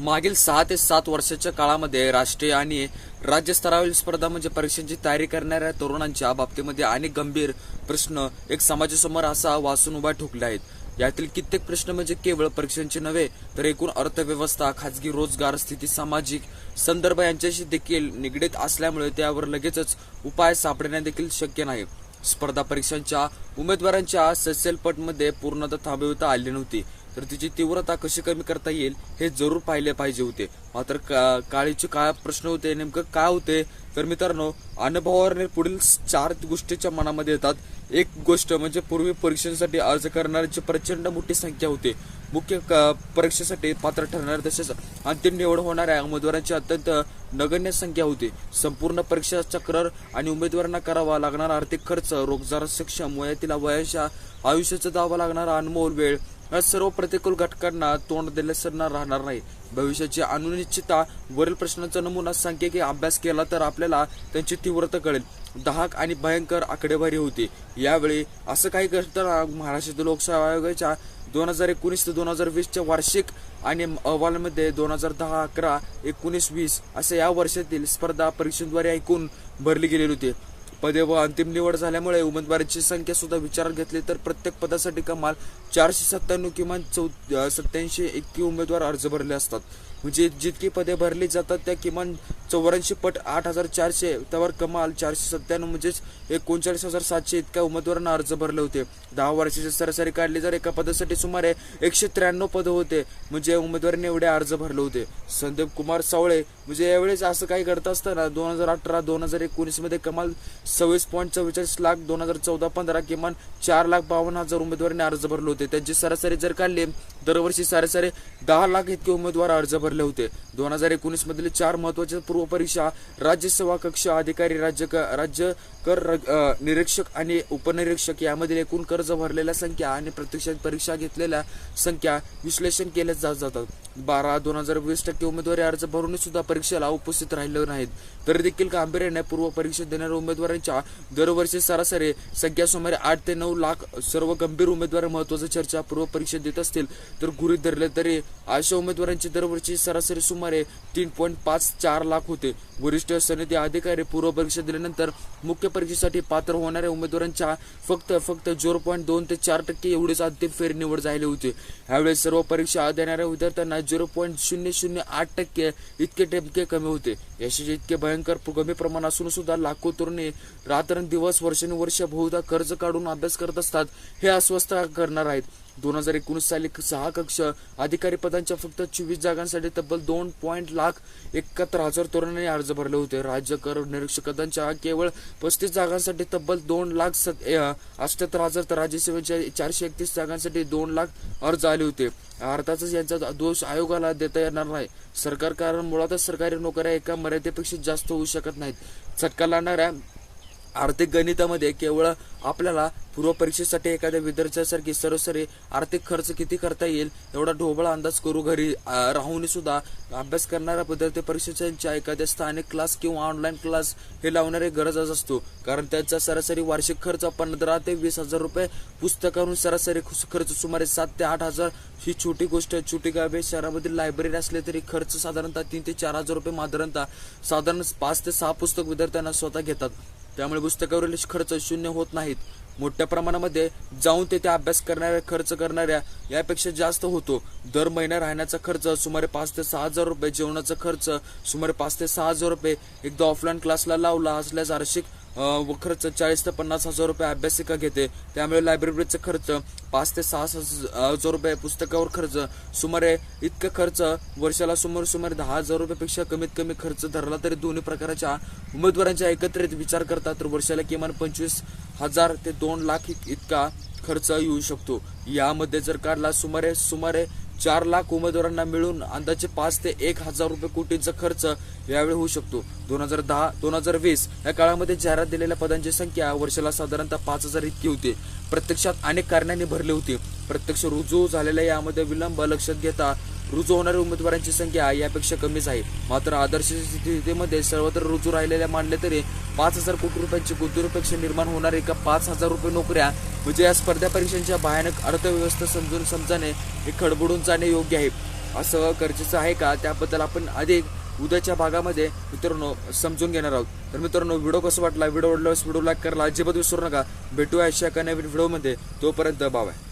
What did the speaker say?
मागील सहा ते सात वर्षाच्या काळामध्ये राष्ट्रीय आणि राज्य स्तरावरील स्पर्धा म्हणजे परीक्षांची तयारी करणाऱ्या तरुणांच्या बाबतीमध्ये अनेक गंभीर प्रश्न एक समाजासमोर असा वासून उभा ठोकले आहेत. यातील कित्येक प्रश्न म्हणजे केवळ परीक्षांचे नव्हे तर एकूण अर्थव्यवस्था खाजगी रोजगार स्थिती सामाजिक संदर्भ यांच्याशी देखील निगडीत असल्यामुळे त्यावर लगेचच उपाय सापडणे देखील शक्य नाही. स्पर्धा परीक्षांच्या उमेदवारांच्या ससेलपटमध्ये पूर्णतः थांबविता आली नव्हती. तर तिची तीव्रता कशी कमी करता येईल हे जरूर पाहिले पाहिजे होते. मात्र का- काळीचे काय प्रश्न होते नेमकं काय होते? तर मित्रांनो अनुभवावर पुढील चार गोष्टीच्या मनामध्ये येतात. एक गोष्ट म्हणजे पूर्वी परीक्षेसाठी अर्ज करणाऱ्यांची प्रचंड मोठी संख्या होती. मुख्य क- परीक्षेसाठी पात्र ठरणाऱ्या तसेच अंतिम निवड होणाऱ्या उमेदवारांची अत्यंत नगण्य संख्या होती. संपूर्ण परीक्षा चक्र आणि उमेदवारांना करावा लागणारा आर्थिक खर्च रोजगार सक्षम वयातील वयाच्या आयुष्याचा दावा लागणारा अनमोल वेळ या सर्व प्रतिकूल घटकांना तोंड दिल्यासरना राहणार नाही. भविष्याची अनुनिश्चितता वरील प्रश्नांचा नमुना सांख्यिकी अभ्यास केला तर आपल्याला त्यांची तीव्रता कळेल. दहाक आणि भयंकर आकडेवारी होती. यावेळी असं काही घडताना महाराष्ट्र लोकसेवा आयोगाच्या दोन हजार एकोणीस ते दोन हजार वीसच्या वार्षिक आणि अहवालामध्ये दोन हजार दहा अकरा एकोणीस वीस असे या वर्षातील स्पर्धा परीक्षेद्वारे ऐकून भरली गेलेली होती. पदे व अंतिम निवड झाल्यामुळे उमेदवारांची संख्या सुद्धा विचारात घेतली तर प्रत्येक पदासाठी कमाल चारशे सत्त्याण्णव किमान चौ सत्याऐंशी इतकी उमेदवार अर्ज भरले असतात. म्हणजे जितकी पदे भरली जातात त्या किमान चौऱ्याऐंशी पट आठ हजार चारशे त्यावर कमाल चारशे सत्त्याण्णव म्हणजेच एकोणचाळीस हजार सातशे इतक्या उमेदवारांना अर्ज भरले होते. दहा वर्षाची सरासरी काढली तर एका पदासाठी सुमारे एकशे त्र्याण्णव पद होते म्हणजे उमेदवारांनी एवढे अर्ज भरले होते. संदीप कुमार सावळे म्हणजे यावेळेस असं काही घडत असताना दोन हजार अठरा दोन हजार एकोणीसमध्ये कमाल सव्वीस पॉईंट चव्वेचाळीस लाख दोन हजार चौदा पंधरा किमान चार लाख बावन्न हजार उमेदवारांनी अर्ज भरले होते. त्यांची सरासरी जर काढले दरवर्षी सरासरी दहा लाख इतके उमेदवार अर्ज भरले होते. दोन हजार एकोणीस मधील चार महत्त्वाच्या पूर्व परीक्षा राज्यसभा कक्ष अधिकारी राज्य क- राज्य कर निरीक्षक आणि उपनिरीक्षक यामधील एकूण कर्ज भरलेल्या संख्या आणि प्रत्यक्षात परीक्षा घेतलेल्या संख्या विश्लेषण केल्या जात जातात. बारा दोन हजार वीस टक्के उमेदवारी अर्ज भरून सुद्धा परीक्षेला उपस्थित राहिले नाहीत. तरी देखील गांभीर्याने पूर्व परीक्षा देणाऱ्या उमेदवारांच्या दरवर्षी सरासरी संख्या सुमारे आठ ते नऊ लाख सर्व गंभीर उमेदवार महत्त्वाच्या चर्चा पूर्व परीक्षा देत असतील तर गृहीत धरले तरी अशा उमेदवारांची दरवर्षी सरासरी सुमारे तीन पॉईंट पाच चार लाख होते. वरिष्ठ सनदी अधिकारी पूर्व परीक्षा दिल्यानंतर मुख्य परीक्षेसाठी पात्र होणाऱ्या उमेदवारांच्या फक्त फक्त झिरो पॉईंट दोन ते चार टक्के एवढीच अंतिम फेर निवड झाली होती. यावेळी सर्व परीक्षा देणाऱ्या विद्यार्थ्यांना झिरो पॉईंट शून्य शून्य आठ टक्के इतके टक्के कमी होते. यशाचे इतके भयंकर कमी प्रमाण असून सुद्धा लाखो तरुणी रात्रंदिवस वर्षानुवर्ष बहुधा कर्ज काढून अभ्यास करत असतात. हे अस्वस्थ करणार आहेत. दोन हजार एकोणीस साली सहा कक्ष अधिकारी पदांच्या फक्त चोवीस जागांसाठी तब्बल दोन पॉईंट लाख एकाहत्तर हजार तरुणांनी अर्ज भरले होते. राज्य कर निरीक्षकांच्या केवळ पस्तीस जागांसाठी तब्बल दोन लाख सत अठ्याहत्तर हजार तर राज्यसेवेच्या चारशे एकतीस जागांसाठी दोन लाख अर्ज आले होते. अर्थातच यांचा दोष आयोगाला देता येणार नाही. सरकार कारण मुळातच सरकारी नोकऱ्या एका मर्यादेपेक्षा जास्त होऊ शकत नाहीत. चटका लागणाऱ्या आर्थिक गणितामध्ये केवळ आपल्याला पूर्व परीक्षेसाठी एखाद्या विद्यार्थ्यासारखी सरासरी आर्थिक खर्च किती करता येईल एवढा ढोबळ अंदाज करू घरी राहून सुद्धा अभ्यास करणाऱ्या विद्यार्थी परीक्षेच्या एखाद्या स्थानिक क्लास किंवा ऑनलाईन क्लास हे लावणारे गरजच असतो. कारण त्यांचा सरासरी वार्षिक खर्च पंधरा ते वीस हजार रुपये. पुस्तकावरून सरासरी खर्च सुमारे सात ते आठ हजार. ही छोटी गोष्ट आहे. छोटी गावे शहरामधील लायब्ररी असले तरी खर्च साधारणतः तीन ते चार हजार रुपये साधारणतः साधारण पाच ते सहा पुस्तक विद्यार्थ्यांना स्वतः घेतात. त्यामुळे पुस्तकावरील खर्च शून्य होत नाहीत. मोठ्या प्रमाणामध्ये जाऊन तेथे अभ्यास करणाऱ्या खर्च करणाऱ्या यापेक्षा जास्त होतो. दर महिना राहण्याचा खर्च सुमारे पाच ते सहा हजार रुपये जेवणाचा खर्च सुमारे पाच ते सहा हजार रुपये. एकदा ऑफलाईन क्लासला लावला असल्यास आर्शिक व खर्च चाळीस ते पन्नास हजार रुपये अभ्यासिका घेते. त्यामुळे लायब्ररीचा खर्च पाच ते सहा हजार रुपये पुस्तकावर खर्च. सुमारे इतका खर्च वर्षाला सुमारे सुमारे दहा हजार रुपयापेक्षा कमीत कमी खर्च धरला तरी दोन्ही प्रकारच्या उमेदवारांच्या एकत्रित विचार करता तर वर्षाला किमान पंचवीस हजार ते दोन लाख इतका खर्च येऊ शकतो. यामध्ये जर काढला सुमारे सुमारे चार लाख उमेदवारांना मिळून अंदाजे पाच ते एक हजार रुपये कोटींचा खर्च यावेळी होऊ शकतो. दोन हजार दहा दोन हजार वीस या काळामध्ये जाहिरात दिलेल्या पदांची संख्या वर्षाला साधारणतः पाच हजार इतकी होती. प्रत्यक्षात अनेक कारणांनी भरली होती. प्रत्यक्ष रुजू झालेल्या यामध्ये विलंब लक्षात घेता रुजू होणाऱ्या उमेदवारांची संख्या यापेक्षा कमीच आहे. मात्र आदर्श स्थितीमध्ये सर्वत्र रुजू राहिलेल्या मानले तरी पाच हजार कोटी रुपयांची गुंतवणूकपेक्षा निर्माण होणाऱ्या एका पाच हजार रुपये नोकऱ्या म्हणजे या स्पर्धा परीक्षांच्या भयानक अर्थव्यवस्था समजून समजाने हे खडबडून जाणे योग्य आहे. असं गरजेचं आहे का? त्याबद्दल आपण अधिक उद्याच्या भागामध्ये मित्रांनो समजून घेणार आहोत. तर मित्रांनो व्हिडिओ कसं वाटला? व्हिडिओ आवडल्यास व्हिडिओ लाईक करायला अजिबात विसरू नका. भेटूया अशा एका नवीन व्हिडिओमध्ये. तोपर्यंत बाय.